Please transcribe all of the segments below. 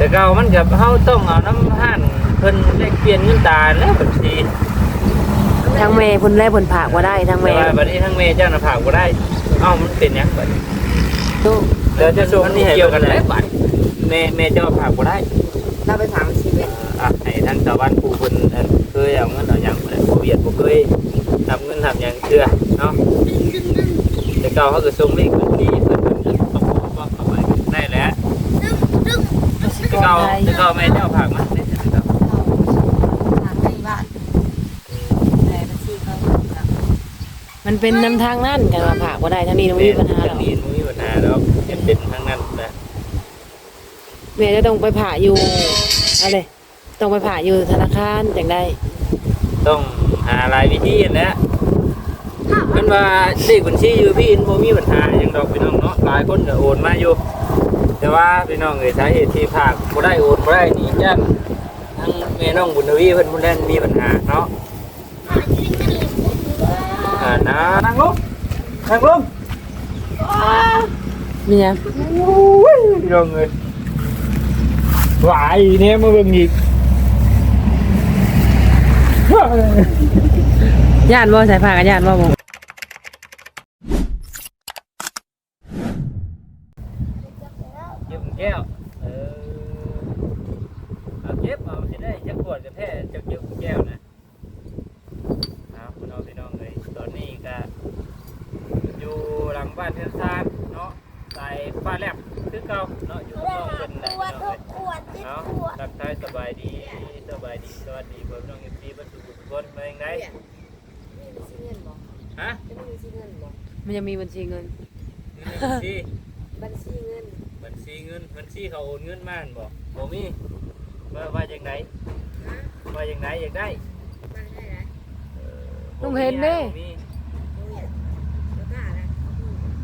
แต่เก่ามันกับเฮาต้องเอาน้ำห่านเพิ่นแลกเปลี่ยนเงินตาแล้วบัญชีทางแม่เพิ่นแลเพิ่นผากบ่ได้ทางแต่แม่ว่าบัดนี้ทั้งแม่เจ้าหน้าผากบ่ได้เอ้ามันเป็นหยังบัดนี้ตู้เดี๋ยวจะส่งนี่ให้เกี่ยวกันแล้วบัดแม่แม่เจ้าผากบ่ได้ เราไปถามชีวิตอะให้ทางตะวันผู้เพิ่นอันเคยเอาเงินเอาหยังบ่ได้บ่เวียดบ่เคยทำเงินทำหยังเชื่อเนาะแต่เก่าเขาก็ส่งเลขบัญชีเพิ่นเพิ่นจะต้องบอกเข้าไปได้แหล้ว แต่เก่าแต่เก่าแม่เจ้าผากมาได้แต่เก่าถามในบ้านแต่บัญชีเขามันเป็นนำทางนั่นกันว่าผากบ่ได้ทางนี้ต้องมีปัญหาหรอกทางนี้บ่มีปัญหาแล้วเป็นเป็นทางนั้นนะแม่จะต้องไปผ่าอยู่อะไรต้องไปผ่าอยู่ธนาคารจังได้ ต้องหาหลายวิธีนั่นแหละเพิ่นว่าเลขบัญชีอยู่พี่อินบ่มีปัญหาหยังดอกพี่น้องเนาะหลายคนก็โอนมาอยู่ แต่ว่าพี่น้องเอ้ยสาเหตุที่ภาคบ่ได้โอนบ่ได้นี่ย่านทั้งแม่น้องบุญทวีเพิ่นบ่ได้มีปัญหาเนาะอ่านะนั่งลงนั่งลงมีหยังโอ้ยพี่น้องเอ้ยหวายเนี่ยมาเบิ่งอีกญาติบ่ใส่ผ้ากับญาติบ่บ่ เก็บแก้ว เออเอาเก็บเอาสิได้จะขวดจะแท้จะเก็บแก้วนะเอาพี่น้องพี่น้องเลยตอนนี้ก็อยู่หลังบ้านเทือนซานเนาะใส่ฟ้าแลบคือเก่าเนาะอยู่นอกเป็นแหละพี่น้องเลยเนาะทักทายสบายดีสบายดีสวัสดีเพื่อนน้องเอฟซีบรรทุกทุกคนมาอย่างไร มีบัญชีเงินบอก ฮะ จะมีบัญชีเงินบอก มันจะมีบัญ ชีเงินนี่บัญชีบัญชีเงิน บัญชีเงินบัญชีเขาโอนเงินมาหั่นบ่บ่มีว่าว่าอย่างไรว่าอย่างไรอยากได้มาได้ไหมต้องเห็นเด้บ่มีโอ้ยแล้วก็อะไร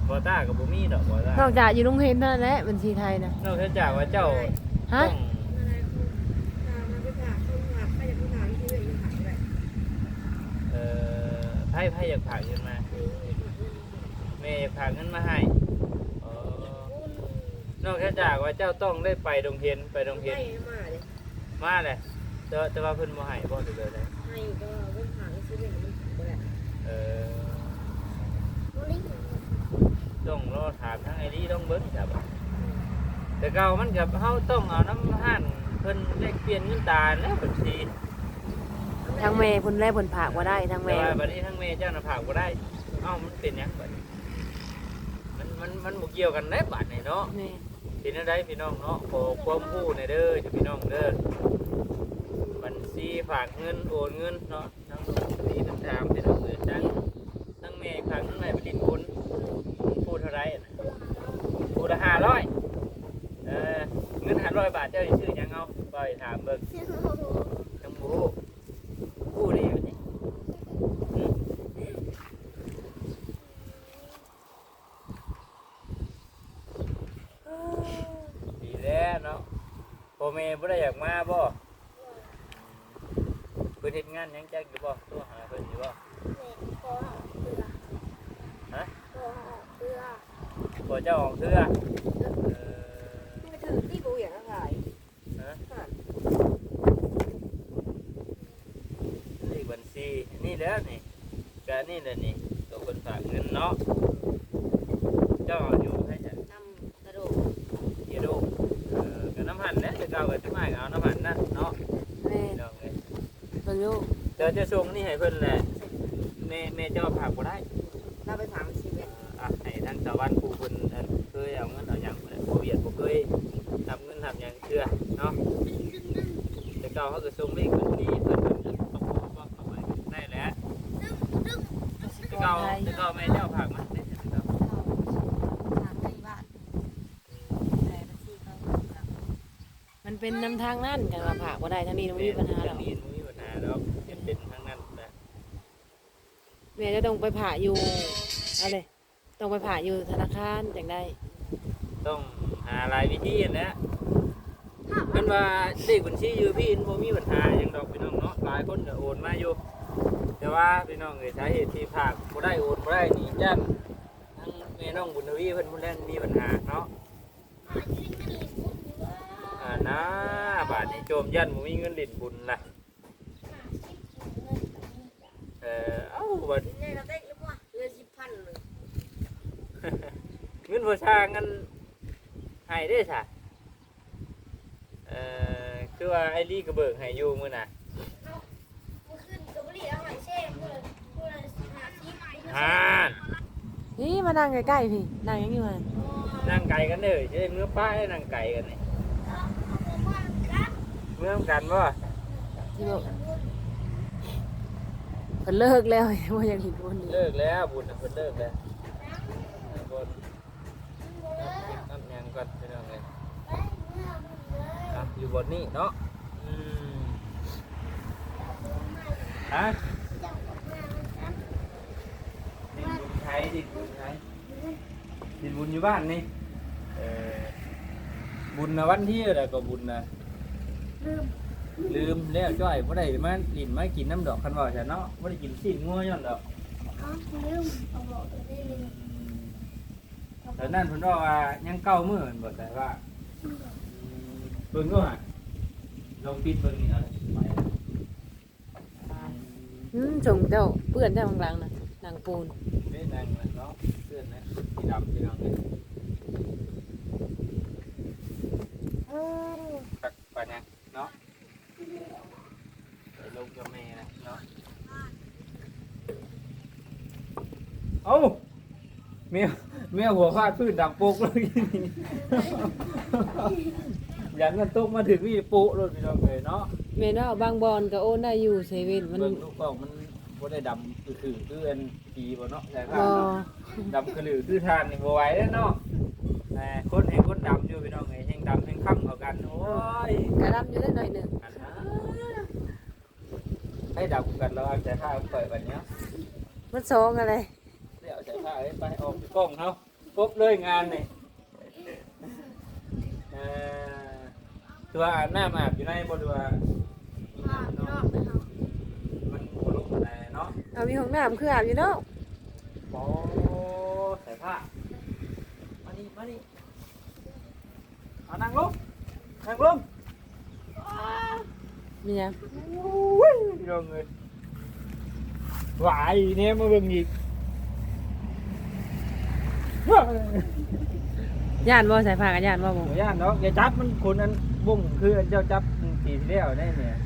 บ่ต้ากับบ่มีดอกบ่ต้านอกจากอยู่โรงเรียนเท่านั้นแหละบัญชีไทยนะนอกจากว่าเจ้าฮะต้องอะไรคุณถามมาไปถามคนถามใครอยากถามที่ไหนถามอะไรเอ่อไพ่ไพ่อยากฝากเงินมาแม่ อยากฝากเงินมาให้เอ่อนอกจากว่าเจ้าต้องได้ไปโรงเรียนไปโรงเรียนให้มาเลยมาแหละแต่แต่ว่าเพิ่นบ่ให้บ่ถือเลยได้ให้ก็เพิ่งถามซื้อเงินมันถูกไปแหละเอ่อต้องรอถามทางไอ้นี่ต้องเบิ่งจ้ะบัดแต่เก่ามันกับเฮาต้องเอาน้ำห่านเพิ่นแลกเปลี่ยนเงินตาแล้วบัญชีทางแม่เพิ่นแลเพิ่นผากบ่ได้ทางแต่แม่ว่าบัดนี้ทั้งแม่เจ้าหน้าผากบ่ได้เอ้ามันเป็นหยังบัดนี้ มันมันมันบ่เกี่ยวกันได้บัดนี่เนาะแม่เป็นจังไดพี่น้องเนาะขอความรู้ในอยเด้อจ้ะพี่น้องเด้อบัญชีฝากเงินโอนเงินเนาะทั้งนี้ทั้งถามพี่น้องเด้อจังทั้งแม่ฝากทั้งไหนไปดินคุณพูดเท่าไหร่อะพูดละ500เออเงิน500บาทเจ้าสิซื้อหยังเอาบ่อยถามเบิ่งจังบ่รู้ผู้ดีอยู่นี่ ดีแล้วเนาะพ่ อแม่บ่ได้อยากมาบ่เพิ่นเฮ็ดงานหยังจักอยู่บ่โทรหาเพิ่นอยู่บ่ฮะบ่เจ้าของเสื้อเออไม่ถือที่กูอย่างไรฮะเลขบัญชีนี่แหล้วนี่ก็นี่แหละนี่ตัวคนฝากเงินเนาะเจ้าอยู่ให้จ้ะ นำกระโดด เดี๋ยวดูเออก็น้ำหันนะจะเก่ากับที่ไม่เอาน้ำหันนะเนาะแม่พี่น้องเอ้ยเพิ่นรู้เดี๋ยวจะส่งนี่ให้เพิ่นแหละแม่แม่เจ้าผักบ่ได้เราไปถามชีวิตอะให้ทางตะวันผู้เพิ่นอันเคยเอาเงินเอาหยังบ่ได้บ่เวียดบ่เคยทำเงินทำหยังเชื่อเนาะแต่เก่าเขาก็ส่งเลขบัญชีเพิ่นเพิ่นจะต้องบอกเข้าไปได้แหล้วแต่เก่าแต่เก่าแม่เจ้าผักมาได้แต่เก่า ถามในบ้านแต่บัญชีเขา มันเป็นนำทางนั่นกันว่าผากบ่ได้ทางนี้ต้องมีปัญหาหรทาองกนี้บ่มีปัญหาดอกเป็นเป็นทางนั้นนะแม่จะต้องไปผ่าอยู่อะไรต้องไปผ่าอยู่ธนาคารจังได้ ต้องหาหลายวิธีนั่นแหละเพิ่นว่าเลขบัญชีอยู่พี่บ่มีปัญหาหยังดอกพี่น้องเนาะหลายคนก็โอนมาอยู่แต่ว่าพี่น้องเอ้ยสาเหตุที่ภาคบ่ได้โอนบ่ได้นี่ย่านทั้งแม่น้องบุญทวีเพิ่นบ่ได้มีปัญหาเนาะอ่า นะบาทนี้โจมยันบ่มีเงินเล่นบุญนะเออเอ้าบัดเนี่ยเราได้แล้วว่าเรือสิบพันเลยเงินบ่สร้างเงินให้ได้ซะเอ่อคือว่าไอ้ลี่ก็เบิกให้อยู่มื้อน่ะมันขึ้นกับบุหรี่เอาหอยเช่เพื่อเพื่อหาที่อ่านี่มานั่งใกล้ๆพี่นั่งยังอยู่หั่นนั่งไก่กันเด้อสิได้มื้อป้ายนั่งไก่กันนี่เมื่อกันบ่ที่บอกเพิ่นเลิกแล้วว่ายังเห็นคนอยู่เลิกแล้วบุญน่ะเพิ่นเลิกแล้วบนน้ำยังก่อนพี่น้องเอ้ยอะอยู่บนนี้เนาะอืมฮะดินบุญไทยดินบุญไทยดินบุญอยู่บ้านนี่เออบุญนะวันที่อะไรก็บุญนะ ลืมลืมแล้วจ้อยบ่ได้มาลินมากินน้ำดอกคันว่าฉันเนาะบ่ได้กินสิ้นงัวย้อนดอกอ๋อลืมเอาบอกตัวนี้ลืมแต่นั่นเพิ่นว่าว่ายังเก้ามื้อเพิ่นบ่แต่ว่าอืมเบิ่งดูฮะลองปิดเบิ่งนี่เอาไปอืมจงเจ้าเปื้อนเจ้าข้างหลังน่ะนางปูนเด้นั่งนะเนาะเสื้อนะสีดำพี่น้องเอ้ยตักปานยังเนาะ ไปลงกับแม่นะเนาะเอ้าเมียเมียหัวฟาดพื้นดังโปกเลยอย่างนั้นตกมาถึงพี่ปุรถพี่น้องเลยเนาะแม่นว่าบางบอนก็โอนได้อยู่เซเว่นมันเบิ่งลูกกล้องมันบ่ได้ดำคือคือคืออันผีบ่เนาะแต่ภาบ่พเนาะดำคือหรือคือทานนี่บ่ไหวแล้วเนาะแต่คนเห็นคนดำอยู่พี่น้องเอ้ยแห่งดำแห่งค่ำเอากันโอ้ยกระดำอยู่ได้หน่อยหนึงอันนะ ให้ดำกันแล้วเอาใจผ้าเปิดแบบเนี้ยมันสองอะไรเดี๋ยวเอาใจผ้าให้ไปออกกล้องเขาปุ๊บเลยงานนี่เอ่อตัวอาบน้ำอาบอยู่ในบ่ดูว่าอ่าพี่น้องมันโคลุกอะไรเนาะเอามีห้องน้ำคืออาบอยู่เนาะโอ้ใส่ผ้ามานี่มานี่เอานั่งลงนั่งลงมีหยังอุ้ย พี่น้องเอ้ยหวายเนี่ยมาเบิ่งอีกว้ายย่านบ่สายผ้ากับย่านบ่บ่หมูย่านเนาะอย่าจับมันคนนั้นบุ้งคืออันเจ้าจับปีที่แล้วได้เนี่ย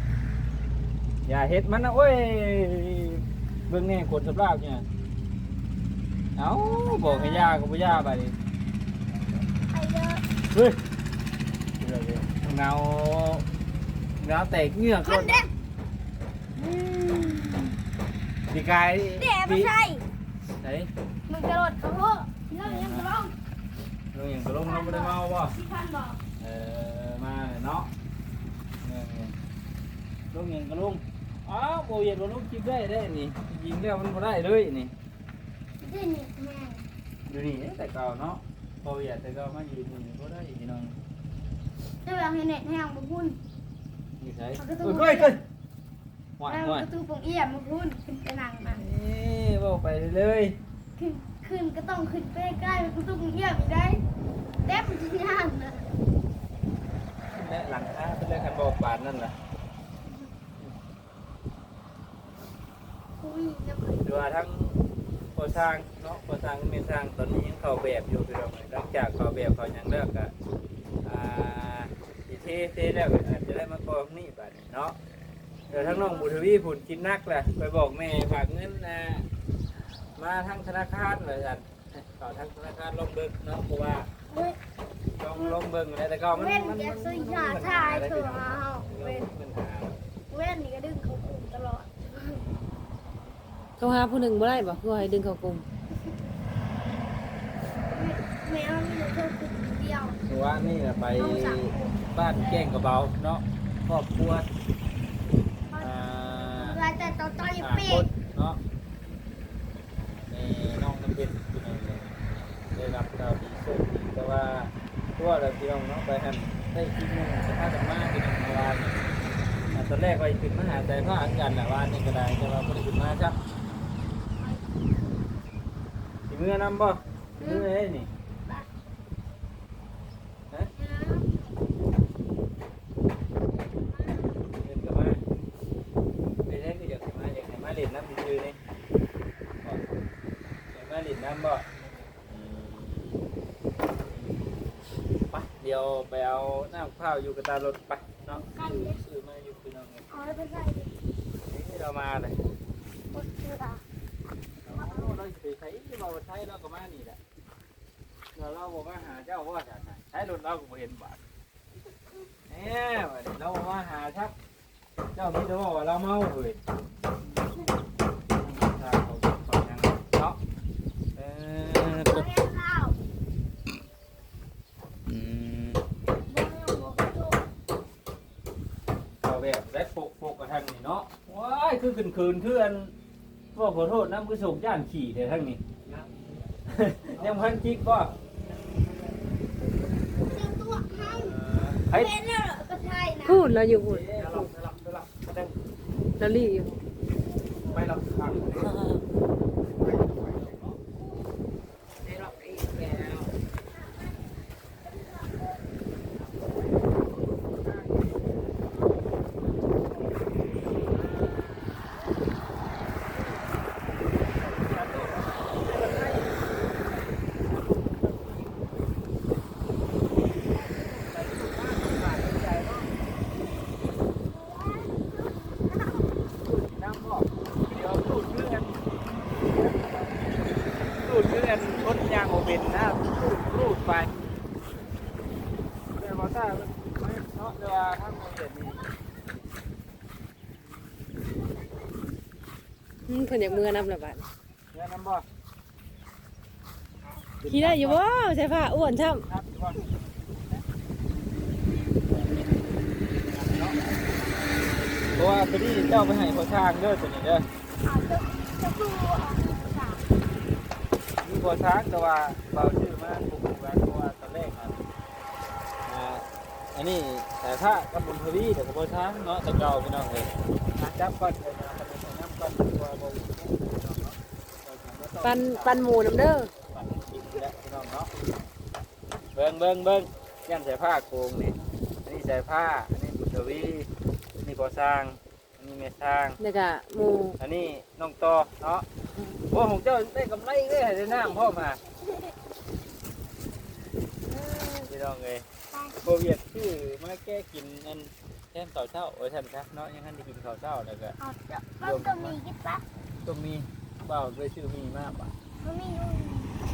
อย่าเฮ็ดมันนะโอ้ยเบิ่งแน่คนสำราบเนี่ยเอ้าบอกให้ย่าก็บ่ย่าไปดิไอ้เด้อเฮ้ยเดี๋ยวเดี๋ยวเงาเงาแตกเหงือกมันเด็ก ปีกายเด็กไม่ใช่ไหนมันกระโดดเขาโหเรื่องยังกระโดดลงอย่างก็ลงเราไม่ได้เมาป่ะสิพันบอกเออมาเนาะเออลงอย่างก็ลงอ้าวโบเย็นบนลงคลิปได้ได้นี่ยิงแล้วมันบ่ได้เลยนี่นี่นี่แม่ดูนี่แต่เก่าเนาะโบเย็นแต่เก่ามายืนนี่ก็ได้พี่น้องเรื่องให้เน็ตแห้งมาพุ่นนี่ใช่เฮ้ยเฮ้ยเฮ้ย หวานแล้วหวานประตูปงเอี่ยมมาพุ่นขึ้นไปนั่งนะนี่บอกไปเลยขึ้นขึ้นก็ต้องขึ้นไปใกล้ประตูปงเอี่ยมอีกได้เด็บมันยากนะและหลังคาเป็นเรื่องการบอกปานนั่นแหละอุ้ยจะไปดูว่าทั้งโครงสร้างเนาะโครงสร้างเมนสร้างตอนนี้ยังเข้าแบบอยู่พี่น้องหลังจากเข้าแบบเขายังเลิกอะอ่าอีเทเทแล้วก็อาจจะได้มากองนี่บัดนี้เนาะ เดี๋ยวทั้งน้องบุทวีผุนคิดนักแหละไปบอกแม่ฝากเงินนะมาทั้งธนาคารเลยจันต่อทั้งธนาคารลงเบิกเนาะเพราะว่าเว้ยลองลงเบิกอะไรแต่ก็มันเว้นมันแกมันซื้อยาถ่ายเถอะเอาเว้เว้นนปัญหาเว้นนี่ก็ดึงเขากลุ่มตลอดเขาหาผู้หนึ่งบ่ได้บ่คือให้ดึงเข้ากลุ่มแมวมีแต่เธอกลุ่มเดียวคือว่านี่แหละไปบ้านแก้งกระเบาเนาะครอบครัวอ่าเวลา แต่ตอนตอนยังห้ปีคนเนาะในน้องน้ำเพชรพี่น้องเลยได้รับดาดีโชคดีแต่ว่าตัวเราพี่น้องเนาะไปหันได้คิดนึงสภาพธรรมะพี่น้องเมื่อวานตอนแรกไปขึ้นมหาใจพระอันกันแหละวานนี่ก็ได้แต่ว่าบ่ได้ขึ้นมาจ้ะสิมือนำบ่เมื่อเอ้ยนี่ฮะ ยวไปเอา น้ำข้าวอยู่กับตารถไปเนาะซื้อซื้อมาอยู่พี่น้องเนี่ยเอาไว้ไปใส่ดินี่เรามาเลยบนเรือเราไปใช้เราใช้เราก็มานี่แหละเราเราบอกว่าหาเจ้าว่าจะใช้รถเราก็บ่เห็นบาทเนี่ยเราบอกว่าหาชักเจ้าพี่จะบอกว่าเราเมาเลยถ้าเขาเขายังเนาะเออ เอาแค่ข้าว อืม บ่ให้เอาหัวกระโดด เขาแบบได้ปกปกกับทางนี้เนาะว้าย คือคืนคืนคืออันก็ขอโทษน้ำคือส่งย่านขี่แต่ทางนี้ ยังพันจิกก็เจ้าตัวให้ไอ้เป็นแล้วเหรอก็ใช่นะพูดเราอยู่พูดสลับสลับสลับสลับเราลี่อยู่ ไม่หลับทาง น้ำบอกเดี๋ยวสูดเพื่อน สูดเพื่อนรถยางโอเบนนะสูดรูดไปแต่ว่าถ้าไม่เนาะเวลาถ้ามันเห็นนี่อืมเพิ่นอยากมือนับละบาดเดี๋ยวน้ำบอกขี่ได้อยู่บ่ใช่ผ้าอ้วนช่ำครับว่าเพราะว่าตัวนี้เจ้าไปให้เขาช่างเด้อตัวนี้เด้อ เอาเจ้าเจ้าตัวออกจาช้างแต่ว่าเบาชื่อมากปลูกแวนเพราะว่าตอนแรกอะอ่าอันนี้แต่ถ้ากับบุญทวีเดี๋ยวกับพอช้างเนาะแต่เก่าพี่น้องเลยอะจับก่อนเดี๋ยนะเป็นน้ำก่อนตัวบงเนาปันปันหมูน้ำเด้อปันกินแล้วพี่น้องเนาะเบิ่งเบิ่งเบิ่งย่ำใส่ผ้าโกงนี่อันนี้ใส่ผ้าอันนี้บุญทวีอันนี้พอช้างอันนี้เมสร้างแล้วก็หมูอันนี้น้องตอเนาะ โอ้ของเจ้าได้กำไรเลยได้น้ำพ่อมาพี่น้องเลยโควิดชื่อมาแก้กินอันแทนข้าวเช้าโอ้ยท่านครับเนาะยังท่านได้กินข้าวเช้าแล้วก็เอาเจ้ามันก็มีกิ๊บปั๊บต้องมีเปล่าด้วยชื่อมีมากป่ะมันมีนู่น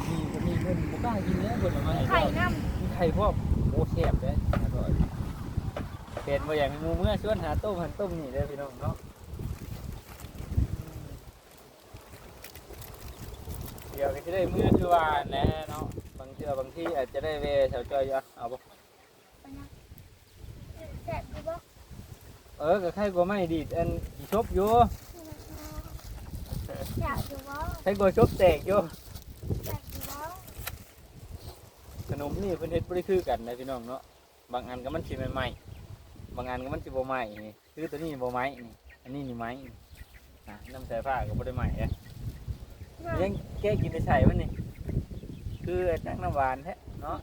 มีก็มีเพิ่นบ่กล้ากินแล้วเพิ่นเอามาให้ไข่เจ้าน้มีไข่พวกโอ้แซ่บเด้อร่อยเป็นบ่อย่างหมูเมื่อชวนหาต้มหันต้มนี่เด้อพี่น้องเนาะ เดี๋ยวก็จะได้มื้อคือว่าแหน่เนาะบางเทื่อบางที่อาจจะได้เวแถวจอยอยู่เอาบ่ำไปนะแซ่บดีบ่เออก็ไข่กว่าไม่ดีดอันอีชบอยู่อยากดูบ่ไข่กว่าชบแตกอยู่อยากดูบ่ขนมนี่เพิ่นเฮ็ดบ่ได้คือกันนะพี่น้องเนาะบางอันก็มันสิใหม่ๆบางอันก็มันสิบ่ใหม่นี่คือตัวนี้บ่ใหม่นี่อันนี้นี่ใหม่อะน้ำใส่ผ้าก็บ่ได้ใหม่เด้ ยังแก้กินได้ใส่มันนี่คือไอ้ตั้งน้ำหวานแท้เนาะ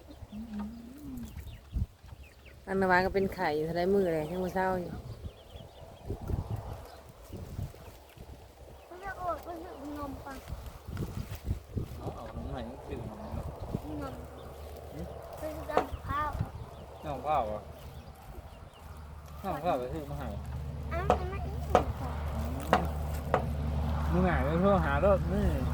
อันนาวาก็เป็นไข่อยู่ทะเลมือเลยยังมื้อเช้าอยู่มันจะอดมันจะนมปังเอาเอาขนมให้มันคือนมเป็นดำข้าวน้องข้าวอะน้องข้าวก็คือมาให้อ้าวมันไม่อีกมึงหาไปโทรหารถนี่เขามีเบ็ดเจ้ามึงอะเงินเจ้าว่าเจ้าเด็กเฮ็ดให้เดี๋ยวกูบ่ต้องต่อไปจะบอกอ่าสิเฟซเจ้าได้อะสิเฟซเจ้าอะตัวอ่าเนาะเด็กก็บอกน้ำเพื่อฝึกยาโอ้เคยได้จับโทรศัพ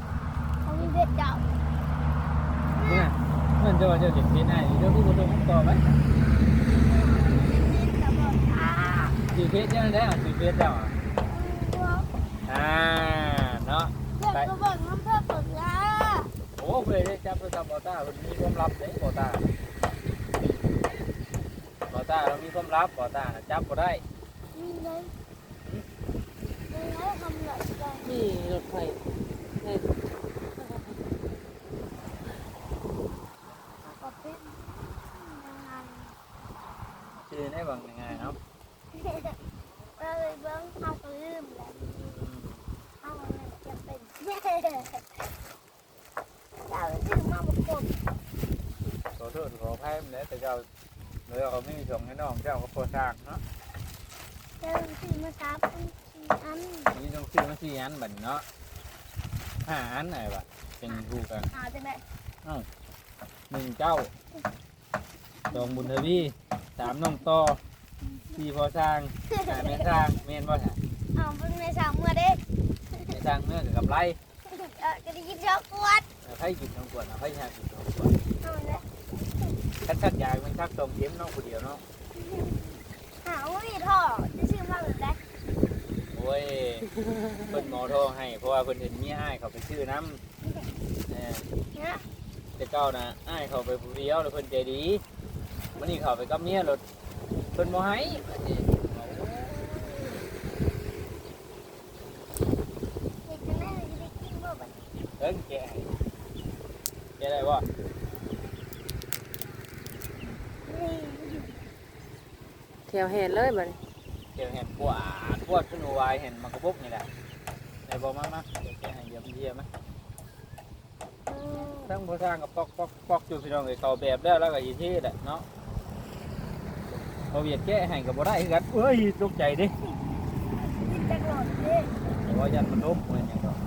ท์บอต้ามันมีความลับเลยบอต้าบอต้าเรามีความลับบอต้าน่ะจับก็ได้มีเลยมีให้ทำหน่อยใจนี่รถไฟใน ก็เป็นงาน ชื่อได้บางยังไงเนาะ เราเลยเบิ้งเอาไปลืมแล้วเอาอะไรจะเป็นเราลืมมาบุกบ ขอโทษขออภัยมันแล้วแต่เจ้าเลยเอาไม่มีส่งให้น้องเจ้าก็พอสร้างเนาะ เจ้า ที่มาซับอันนี่ต้องซื้อมาสี่อันบัดนี้เนาะห้าอันไหนวะเป็นคู่กันหาจะไหมหนึ่งเจ้าสองบุญทวีสามน้องต่อสี่พอสร้างหาแม่สร้างแม่นบ่ฮะเอาเป็นในสามเมื่อเด้แม่สร้างเมื่อกับกำไรเออก็ได้กินช็อกโกแลตเอาให้กินทั้งขวดเอาให้ชากินทั้งขวดเอามันเลยคัดชักยามันชักตรงเข็มน้องผู้เดียวเนาะหาว่ามีท่อจะชื่อมาแบบไหน โอ้ยเพิ่นหมอโทรให้ เพราะว่าเพิ่นเห็นเมียอ้ายเขาไปซื้อน้ำเออเนี่ยแต่เก้านะอ้ายเขาไปผู้เดียวแล้วเพิ่นใจดีวันนี้เขาไปกับเมียรถเพิ่นบ่ให้บัดนี้เอาเด็กจะแม่จะได้กินบ่แบบเอิ้นแกะให้แกะได้บ่นี้แถวแหนเลยบัดนี้ เกี่ยวเห็นปวดปวดขึ้นหัววายเห็นมันกระบุกนี่แหละได้บ่มามาเดี๋ยวแกะให้เยี่ยมเยี่ยมมาทั้งบ่สร้างกับปอกปอกปอกอยู่พี่น้องเอ้ยเขาแบบแล้วแล้วก็อีที่แหละเนาะเอาเวียดแกะให้ก็บ่ได้คือกันเอ้ยตกใจดิกินแต่ก่อนเด้แต่ว่ายันมันล้มเหมือนหยังดอก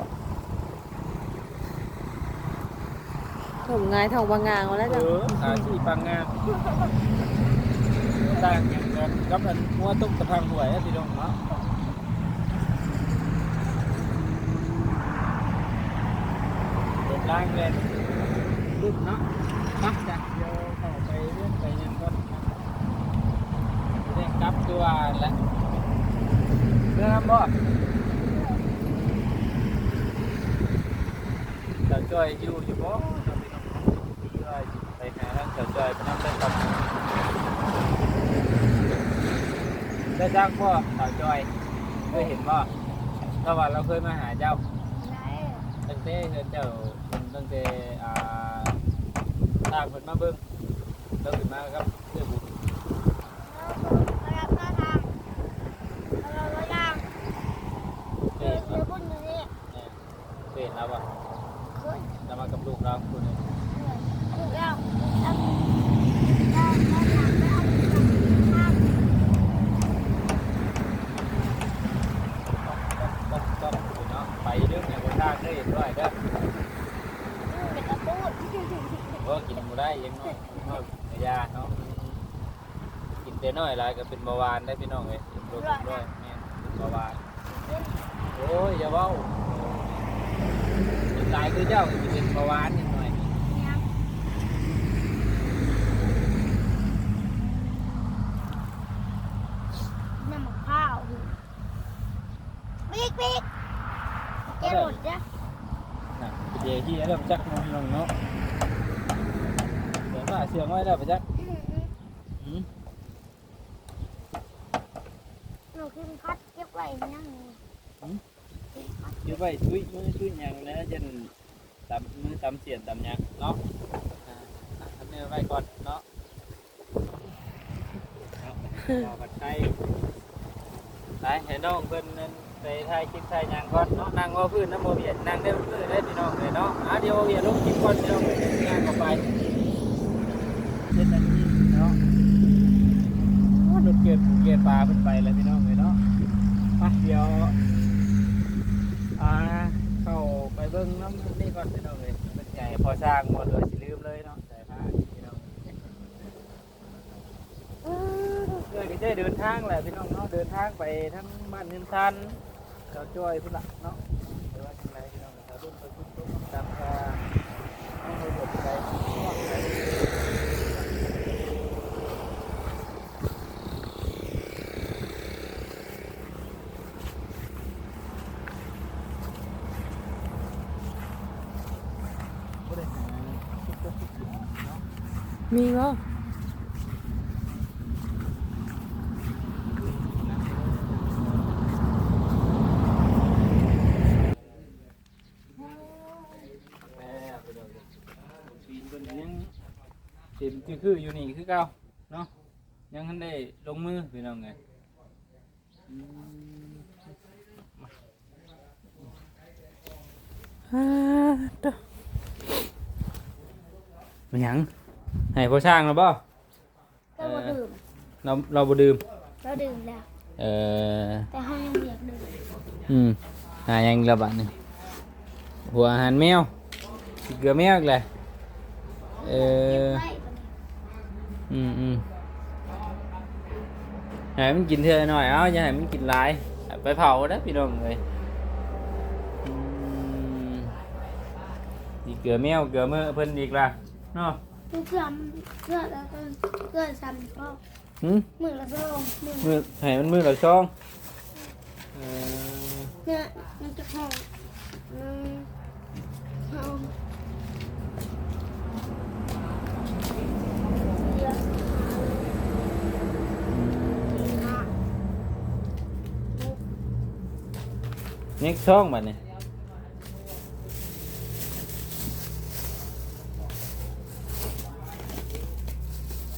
ผมงายทองบางงางมาแล้วเอจ้ะออาชีพปังงาน ต่างอย่างกันกับอันมัวตุกตะพังหวยอะพี่น้องเนาะเด็ดล่างเลยลุกเนาะปักจากเดียวเข้าไปเรื่องไปยังก่อนนะเร่งกลับตัวแหละเรื่องน้ำบ่เจ้าจ้อยอยู่อยู่บ่เจ้าพี่น้องเนาะจ้อยไปหาทางเจ้าจ้อยไปนั่งเล่นกับ ได้จ้างบ่เจ้าจ้อยเคยเห็นบ่เพราะว่าเราเคยมาหาเจ้าไหนตั้งแต่เฮือนเจ้าตั้งแต่อ่าทางเพิ่นมาเบิ่งเราขึ้นมาครับเรื่องบุญเรารับหน้าทางเราเราย่างเเดี๋ยวเดี๋ยวพุ่นอยู่นี่เห็นแล้วป่ะเคยเรามากับลูกเราคนหนึง ถูกแล้วแล้วแล้วแล้วถามว่าทาง ต้องต้องต้องเนาะไปเรื่องอย่างบนทางได้เห็นด้วยเด้อ เป็นกระปุก เพราะกินบ่ได้ยังน้อยน้อยยาเนาะกิ นแต่น้อยหลายก็เป็นเบาหวานได้พี่น้องเอ้ยเป็นโรคด้วยแม่นเป็นเบาหวานโอ้ยอย่าเว้าเป็นหลายคือเจ้าก็สิเป็นเบาหวานนิดหน่อยเนี่ยน้ำมะพร้าวปิ๊กปิ๊กแกหลุดจ้ะน่ะเดี๋ยวที่เริ่มจักน้องน้องเนาะเดี๋ยวว่าเสียงไว้แล้วไปจักอืม หนูคือคัดเก็บไว้เนี่ย เดี๋ยวไปช่วยมือช่วยหยังนะจนตำมือตำเสียนตำหยังเนาะอ่าอะทำเนี่ยไว้ก่อนเนาะ เอาบัดไทยไปให้น้องเพิ่นนั่นไปถ่ายคลิปถ่ายหยังก่อนเนาะนั่งว่าพื้นน้ำโมเวียนนั่งได้พื้นได้พี่น้องเลยเนาะอะเดี๋ยวเวียนลงคลิปก่อนพี่น้องเลยงานต่อไปเจ็ดนาทีเนาะรถเกียร์เกียร์ปลาเพิ่นไปแล้วพี่น้องเลยเนาะไปเดี๋ยวอ่าเข้าไปเบิ้งน้ำนี่ก่อนพี่น้องเลยเป็นใหญ่พอสร้างหมดเลยสิลืมเลยเนาะใส่ผ้าพี่น้อง เพื่อที่จะเดินทางแหละพี่น้องเนาะเดินทางไปทั้งบ้านเนินทันเจ้าจ้อยพุ่นละเนาะเดี๋ยวว่าจังไรพี่น้องเนาะรุ่นไปพุ่นตุ้มตามทางน้องไปหมดไปม่วงไปบ่ได้หาทุกข์ทุกข์เนาะ มีบ่ แม่ไปเดี๋ยวปีนเพิ่นก็ยังเต็มคือ คืออยู่นี่คือเก่าเนาะยังทันได้ลงมือพี่น้องไงอืมอ่าตัวมันหยังให้พ่อช่างแล้วบ่ก็บ่ดื่มเราเราบ่ดื่มเราดื่มแล้วเออแต่ห้องยังอยากดื่มอืมหายังระบาดหนึงหัวอาหารแมวเกลือแมวอีกเลยเอเก็บอ ไว้ออืมอืมให้มันกินเท่าหน่อยเอาอย่าให้มันกินหลายไปเผานะ นี่ช่องบัดนี้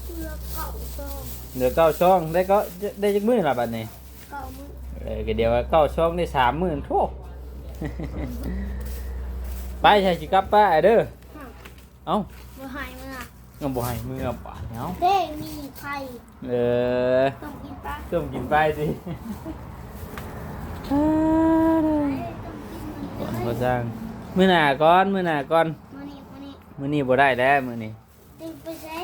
เพื่อเก่าสองเดี๋ยวเก้าช่องได้ก็ได้จักมือละบัดนี้เก่ามือเออก็เดี๋ยวเก้าช่องได้สามหมื่นโทษไปใช่สิกลับป้าเด้อเอ้าบ่หายมือเอาบ่ให้มือเอป่าเนาะเด้มีไข่เออต้องกินไปต้มกินไปสิ ต้องกินมันบ่สร้างมื้อหน้าก่อนมื้อหน้าก่อนมานี่มานี่มื้อนี้บ่ได้แล้วมื้อนี้ดึงไปใช้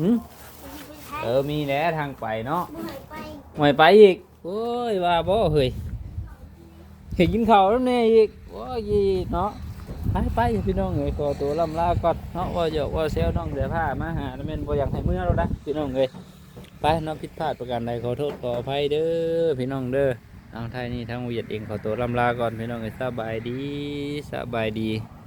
หึดึงไปใช้เออมีแล้วทางไปเนาะบ่หายไปไม่ไปอีกโอ้ยว่าบ่เฮ้ยเห็นกินข้าวแล้วแน่อีกโอ้ยเนาะไปไปพี่น้องเอ้ยขอตัวลำลาก่อนเนาะว่าหยอกว่าเซลน้องเสียผ้ามาหาแล้วแม่นบ่อยากให้เมื่อแล้วนะพี่น้องเอ้ยไปเนาะผิดพลาดประการใดขอโทษขออภัยเด้อพี่น้องเด้อ ทางไทยนี่ทางเวียดเองขอตัวลำลาก่อนพี่น้องเอ้ยสบายดีสบายดี